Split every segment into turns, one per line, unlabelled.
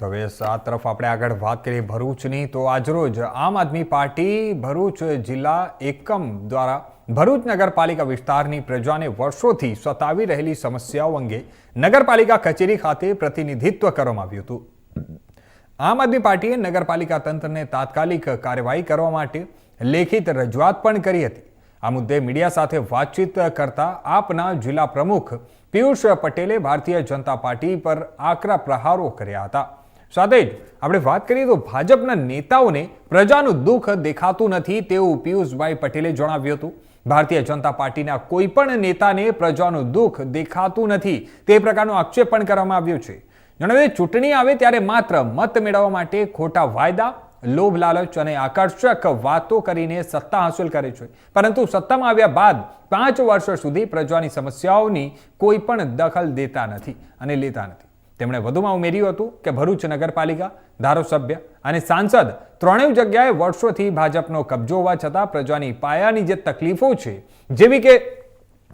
તો હવે આ તરફ આપણે આગળ વાત કરીએ ભરૂચની, તો આજરોજ આમ આદમી પાર્ટી ભરૂચ જિલ્લા એકમ દ્વારા ભરૂચ નગરપાલિકા વિસ્તારની પ્રજાને વર્ષોથી સતાવી રહેલી સમસ્યાઓ અંગે નગરપાલિકા કચેરી ખાતે પ્રતિનિધિત્વ કરવામાં આવ્યું હતું. આમ આદમી પાર્ટીએ નગરપાલિકા તંત્રને તાત્કાલિક કાર્યવાહી કરવા માટે લેખિત રજૂઆત પણ કરી હતી. આ મુદ્દે મીડિયા સાથે વાતચીત કરતા આપના જિલ્લા પ્રમુખ પિયુષ પટેલે ભારતીય જનતા પાર્ટી પર આકરા પ્રહારો કર્યા હતા. સાથે જ આપણે વાત કરીએ તો ભાજપના નેતાઓને પ્રજાનું દુઃખ દેખાતું નથી તેવું પિયુષભાઈ પટેલે જણાવ્યું હતું. ભારતીય જનતા પાર્ટીના કોઈ પણ નેતાને પ્રજાનું દુઃખ દેખાતું નથી તે પ્રકારનો આક્ષેપ પણ કરવામાં આવ્યો છે. જણાવે ચૂંટણી આવે ત્યારે માત્ર મત મેળવવા માટે ખોટા વાયદા, લોભ લાલચ અને આકર્ષક વાતો કરીને સત્તા હાંસલ કરે છે. પરંતુ સત્તામાં આવ્યા બાદ પાંચ વર્ષ સુધી પ્રજાની સમસ્યાઓની કોઈ પણ દખલ દેતા નથી અને લેતા નથી. તેમણે વધુમાં ઉમેર્યું હતું કે ભરૂચ નગરપાલિકા, ધારાસભ્ય અને સાંસદ ત્રણેય જગ્યાએ વર્ષોથી ભાજપનો કબજો હોવા છતાં પ્રજાની પાયાની જે તકલીફો છે, જેવી કે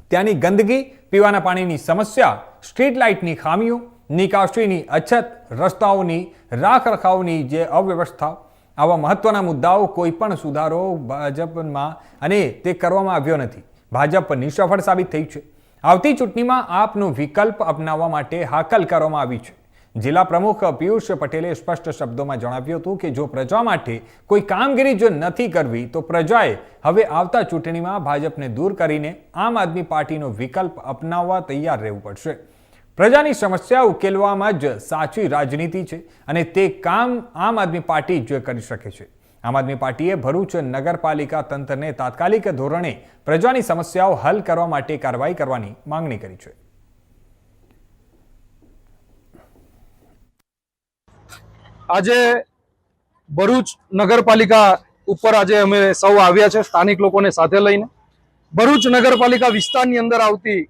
ત્યાંની ગંદકી, પીવાના પાણીની સમસ્યા, સ્ટ્રીટ લાઇટની ખામીઓ, નિકાસીની અછત, રસ્તાઓની રાખરખાવની જે અવ્યવસ્થા, આવા મહત્વના મુદ્દાઓ કોઈ પણ સુધારો ભાજપમાં અને તે કરવામાં આવ્યો નથી. ભાજપ નિષ્ફળ સાબિત થઈ છે. આવતી ચૂંટણીમાં આપનો વિકલ્પ અપનાવવા માટે હાકલ કરવામાં આવી છે. જિલ્લા પ્રમુખ પિયુષ પટેલે સ્પષ્ટ શબ્દોમાં જણાવ્યું હતું કે જો પ્રજા માટે કોઈ કામગીરી જો નથી કરવી, તો પ્રજાએ હવે આવતા ચૂંટણીમાં ભાજપને દૂર કરીને આમ આદમી પાર્ટીનો વિકલ્પ અપનાવવા તૈયાર રહેવું પડશે. પ્રજાની સમસ્યા ઉકેલવામાં જ સાચી રાજનીતિ છે અને તે કામ આમ આદમી પાર્ટી જ કરી શકે છે. આમ આદમી પાર્ટીએ ભરૂચ નગરપાલિકા તંત્રને તાત્કાલિક ધોરણે પ્રજાની સમસ્યાઓ હલ કરવા માટે કાર્યવાહી કરવાની માંગણી કરી છે.
આજે ભરૂચ નગરપાલિકા ઉપર આજે અમે સૌ આવ્યા છે, સ્થાનિક લોકોને સાથે લઈને. ભરૂચ નગરપાલિકા વિસ્તારની અંદર આવતી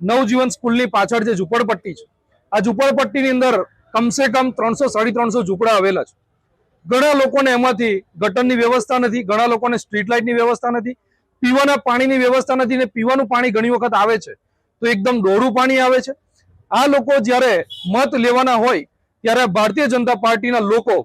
નવજીવન સ્કૂલની પાછળ જે ઝૂંપડપટ્ટી છે, આ ઝૂંપડપટ્ટીની અંદર કમસે કમ ત્રણસો સાડી ત્રણસો ઝૂંપડા આવેલા છે. ઘણા લોકોને એમાંથી ગટરની વ્યવસ્થા નથી, ઘણા લોકોને સ્ટ્રીટ લાઇટની વ્યવસ્થા નથી, પીવાના પાણીની વ્યવસ્થા નથી ને પીવાનું પાણી ઘણી વખત આવે છે. તો એકદમ ડોરું પાણી આવે છે. આ લોકો જ્યારે મત લેવાના હોય, ત્યારે ભારતીય જનતા પાર્ટીના લોકો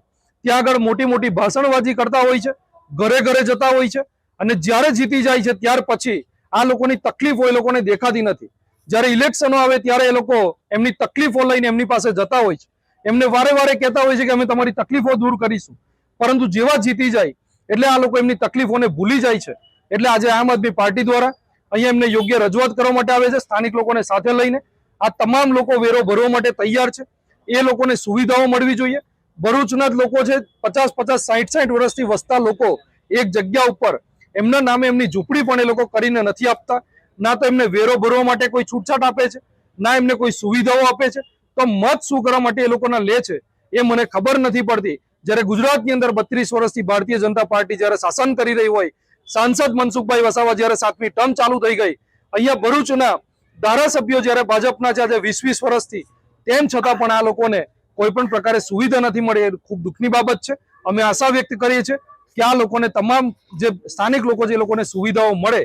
ત્યાં આગળ મોટી મોટી ભાષણબાજી કરતા હોય છે, ઘરે ઘરે જતા હોય છે અને જ્યારે જીતી જાય છે ત્યાર પછી આ લોકોની તકલીફો એ લોકોને દેખાતી નથી. જ્યારે ઇલેક્શનો આવે ત્યારે એ લોકો એમની તકલીફો લઈને એમની પાસે જતા હોય છે. એમને વારે વારે કહેતા હોય છે કે અમે તમારી તકલીફો દૂર કરીશું. પરંતુ જેવા જીતી જાય, એટલે આ લોકો એમની તકલીફોને ભૂલી જાય છે. એટલે આજે આમ આદમી પાર્ટી દ્વારા અહીંયા એમને યોગ્ય રજૂઆત કરવા માટે આવે છે, સ્થાનિક લોકોને સાથે લઈને. આ તમામ લોકો વેરો ભરવા માટે તૈયાર છે. એ લોકોને સુવિધાઓ મળવી જોઈએ. ભરૂચના જ લોકો છે, પચાસ પચાસ સાઠ સાઠ વર્ષથી વસતા લોકો એક જગ્યા ઉપર. એમના નામે એમની ઝૂંપડી પણ એ લોકો કરીને નથી આપતા. ના તો એમને વેરો ભરવા માટે કોઈ છૂટછાટ આપે છે, ના એમને કોઈ સુવિધાઓ આપે છે. તો મત શું કરવા માટે એ લોકોના લે છે. એ મને ખબર નથી પડતી. જ્યારે ગુજરાતની અંદર બત્રીસ વર્ષથી ભારતીય જનતા પાર્ટી જ્યારે શાસન કરી રહી હોય, સાંસદ મનસુખભાઈ વસાવા જ્યારે સાતમી ટર્મ ચાલુ થઈ ગઈ, અહીંયા ભરૂચના ધારાસભ્યો જ્યારે ભાજપના છે વીસ વીસ વર્ષથી, તેમ છતાં પણ આ લોકોને કોઈ પણ પ્રકારે સુવિધા નથી મળી. એ ખૂબ દુઃખની બાબત છે. અમે આશા વ્યક્ત કરીએ છીએ કે આ લોકોને તમામ જે સ્થાનિક લોકો જે લોકોને સુવિધાઓ મળે